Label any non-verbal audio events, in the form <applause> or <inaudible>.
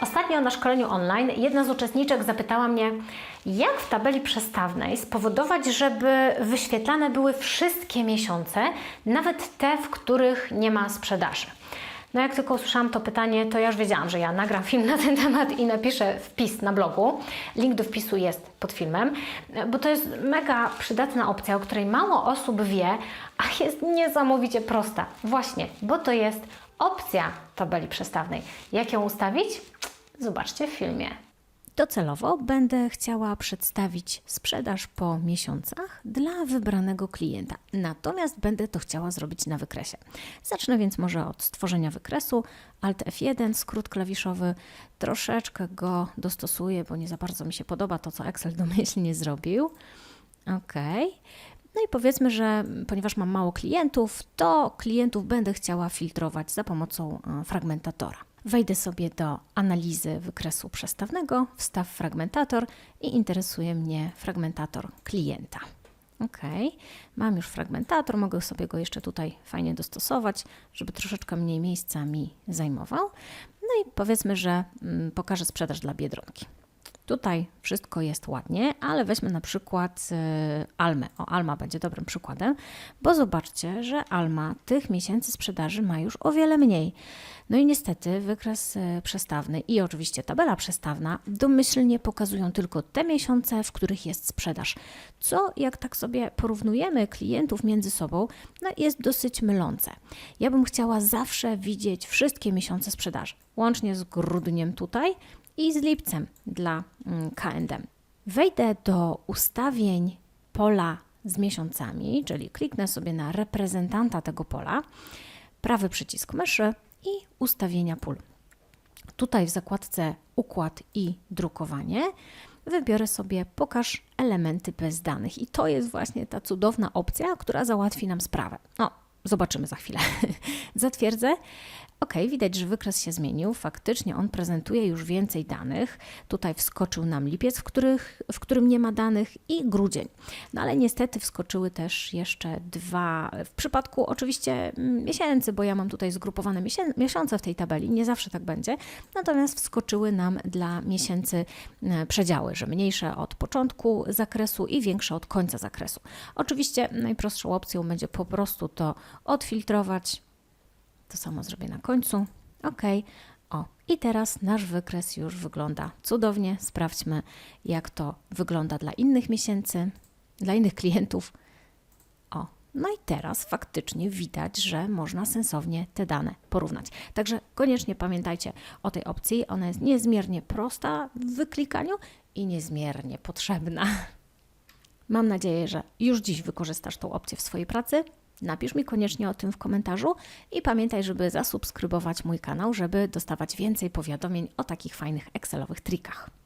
Ostatnio na szkoleniu online jedna z uczestniczek zapytała mnie, jak w tabeli przestawnej spowodować, żeby wyświetlane były wszystkie miesiące, nawet te, w których nie ma sprzedaży. No jak tylko usłyszałam to pytanie, to ja już wiedziałam, że ja nagram film na ten temat i napiszę wpis na blogu. Link do wpisu jest pod filmem, bo to jest mega przydatna opcja, o której mało osób wie, a jest niesamowicie prosta. Właśnie, bo to jest opcja tabeli przestawnej. Jak ją ustawić? Zobaczcie w filmie. Docelowo będę chciała przedstawić sprzedaż po miesiącach dla wybranego klienta. Natomiast będę to chciała zrobić na wykresie. Zacznę więc może od stworzenia wykresu. Alt F1, skrót klawiszowy. Troszeczkę go dostosuję, bo nie za bardzo mi się podoba to, co Excel domyślnie zrobił. OK. No i powiedzmy, że ponieważ mam mało klientów, to klientów będę chciała filtrować za pomocą e, fragmentatora. Wejdę sobie do analizy wykresu przestawnego, wstaw fragmentator i interesuje mnie fragmentator klienta. Ok, mam już fragmentator, mogę sobie go jeszcze tutaj fajnie dostosować, żeby troszeczkę mniej miejsca mi zajmował. No i powiedzmy, że mm, pokażę sprzedaż dla biedronki. Tutaj wszystko jest ładnie, ale weźmy na przykład y, Almę. O, Alma będzie dobrym przykładem, bo zobaczcie, że Alma tych miesięcy sprzedaży ma już o wiele mniej. No i niestety wykres y, przestawny i oczywiście tabela przestawna domyślnie pokazują tylko te miesiące, w których jest sprzedaż. Co, jak tak sobie porównujemy klientów między sobą, no jest dosyć mylące. Ja bym chciała zawsze widzieć wszystkie miesiące sprzedaży, łącznie z grudniem tutaj i z lipcem dla mm, KND. Wejdę do ustawień pola z miesiącami, czyli kliknę sobie na reprezentanta tego pola, prawy przycisk myszy i ustawienia pól. Tutaj w zakładce układ i drukowanie wybiorę sobie pokaż elementy bez danych i to jest właśnie ta cudowna opcja, która załatwi nam sprawę. No, zobaczymy za chwilę. <laughs> Zatwierdzę. Ok, widać, że wykres się zmienił. Faktycznie on prezentuje już więcej danych. Tutaj wskoczył nam lipiec, w, których, w którym nie ma danych, i grudzień. No ale niestety wskoczyły też jeszcze dwa, w przypadku oczywiście mm, miesięcy, bo ja mam tutaj zgrupowane miesiące w tej tabeli, nie zawsze tak będzie. Natomiast wskoczyły nam dla miesięcy e, przedziały, że mniejsze od początku zakresu i większe od końca zakresu. Oczywiście najprostszą opcją będzie po prostu to odfiltrować to samo zrobię na końcu. OK. O, i teraz nasz wykres już wygląda cudownie. Sprawdźmy, jak to wygląda dla innych miesięcy, dla innych klientów. O, no i teraz faktycznie widać, że można sensownie te dane porównać. Także koniecznie pamiętajcie o tej opcji. Ona jest niezmiernie prosta w wyklikaniu i niezmiernie potrzebna. Mam nadzieję, że już dziś wykorzystasz tą opcję w swojej pracy. Napisz mi koniecznie o tym w komentarzu i pamiętaj, żeby zasubskrybować mój kanał, żeby dostawać więcej powiadomień o takich fajnych Excelowych trikach.